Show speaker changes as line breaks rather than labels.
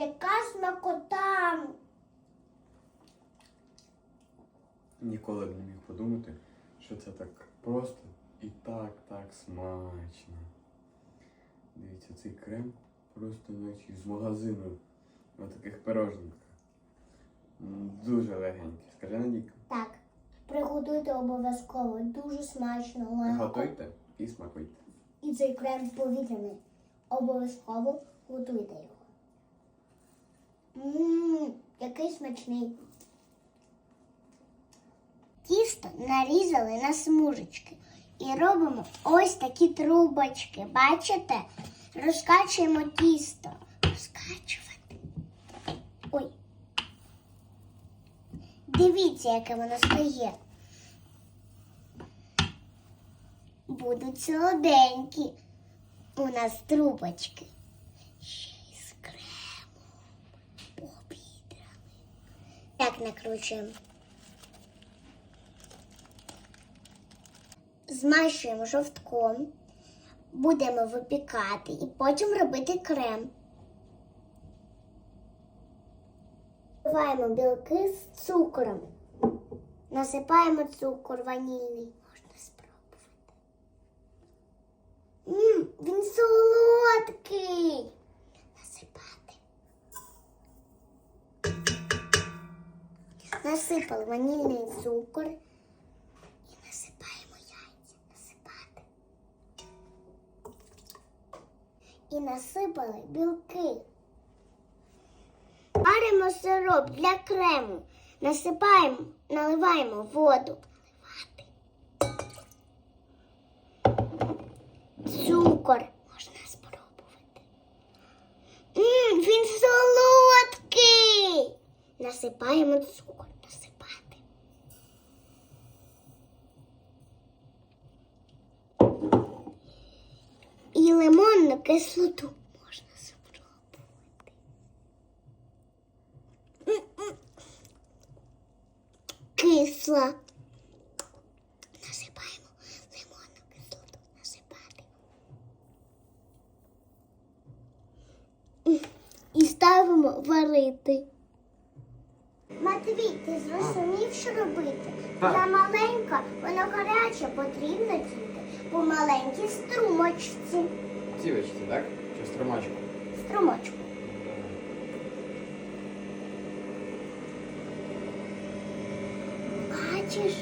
яка смакота.
Ніколи б не міг подумати, що це так просто і так, так смачно. Дивіться, цей крем просто наче з магазину на таких пирожниках. Дуже легенький. Скажи Надійка.
Так, приготуйте обов'язково. Дуже смачно, легко.
Готуйте і смакуйте.
І цей крем повітряний. Обов'язково готуйте його. Ммм, який смачний. Тісто нарізали на смужечки і робимо ось такі трубочки. Бачите? Розкачуємо тісто. Розкачувати. Ой. Дивіться, яке воно стає. Будуть солоденькі. У нас трубочки. Так накручуємо. Змащуємо жовтком. Будемо випікати і потім робити крем. Вбиваємо білки з цукром. Насипаємо цукор ванільний. Можна спробувати. Мм, він солодкий. Насипали ванільний цукор і насипаємо яйця. Насипати. І насипали білки. Варимо сироп для крему. Насипаємо, наливаємо воду. Наливати. Цукор можна спробувати. Мм, він солодкий. Насипаємо цукор. Насипати. І лимонну кислоту можна спробувати. Кисла. Насипаємо лимонну кислоту. Насипати. І ставимо варити. Матвій, ти зрозумів, що робити. Я маленька, воно гаряче, потрібно діти. По маленькій струмочці.
Цівочці, так? Чи струмочку?
Струмочку. Бачиш?